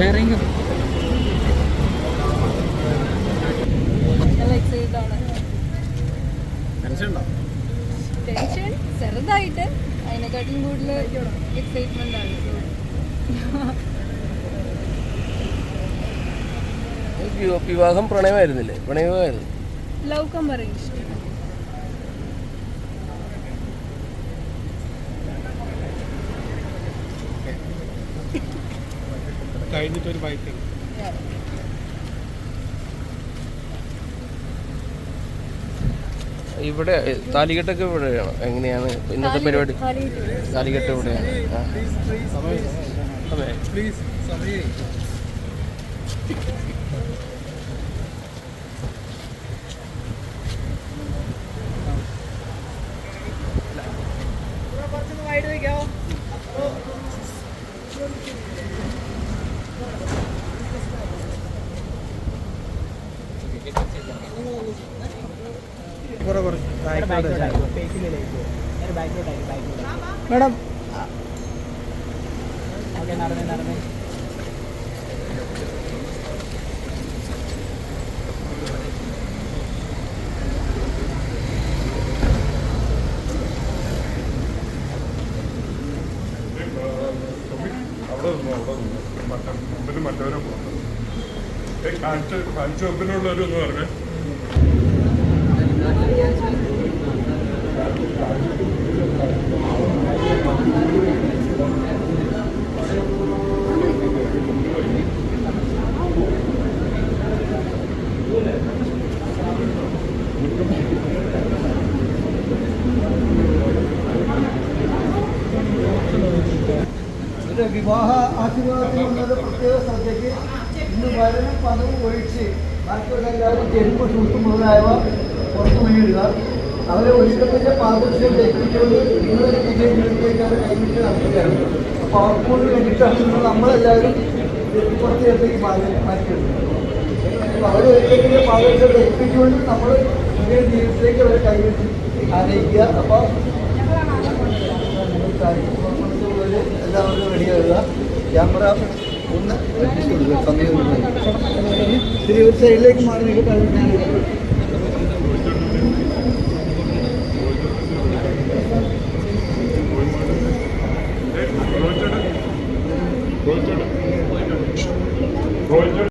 ആണ് ടെൻഷൻ ചെറുതായിട്ട് അതിനെക്കാട്ടിലും കൂടുതൽ എക്സൈറ്റ്മെന്റ് ആണ്. വിവാ- വിവാഹം പ്രണയമായിരുന്നില്ലേ? പ്രണയമായിരുന്നു ലവ് കം അറേഞ്ച് കഴിഞ്ഞിട്ടൊരു ബൈക്ക് ഇവിടെ താലികെട്ടൊക്കെ ഇവിടെയാണ് എങ്ങനെയാണ് ഇന്നത്തെ പരിപാടി? താലികെട്ട്. ഇവിടെയാണ്. അതെ പ്ലീസ് സമയേ കുറെ കുറച്ച് മേഡം മറ്റവരെ കാഴ്ച കാഴ്ച മുമ്പിലുള്ളവരും എന്ന് പറഞ്ഞേ. ഒരു വിവാഹ ആശീർവാദത്തിൽ നിന്നുള്ള പ്രത്യേക ശ്രദ്ധയ്ക്ക് ഇന്ന് വരനും പണവും ഒഴിച്ച് ബാക്കിയുള്ള എല്ലാവരും ചെരുപ്പ് ഷൂട്ട് മുതലായവ പുറത്തു വീഴുക. അവരെ ഒഴിക്കത്തിന്റെ പാദർശ്യം തെറ്റിച്ചുകൊണ്ട് നിങ്ങളുടെ പുതിയ ജീവിതത്തിലേക്ക് കൈവിട്ട് നടത്തുകയാണ്. അപ്പോൾ അവർക്ക് വേണ്ടിയിട്ടാണ് നമ്മളെല്ലാവരും പുറത്തേക്ക് മാറ്റിയിടുന്നത് മാറ്റിയിട്ടുണ്ട് അവരെ ഒരിക്കലും പാദർശ്യം തെറ്റിച്ചുകൊണ്ട് നമ്മൾ പുതിയ ജീവിതത്തിലേക്ക് അവരെ കൈവിട്ട് ആനയിക്കുക. അപ്പോൾ എല്ലാവരും റെഡിയാവുക ക്യാമറ ഒന്ന് അഡ്ജസ്റ്റ് കൊടുക്കുക. സമയം ഇത്തിരി ഒരു സൈഡിലേക്ക് മാറി നിൽക്കട്ടെ അത് ഞാൻ റോഹിച്ചേട്ടൻ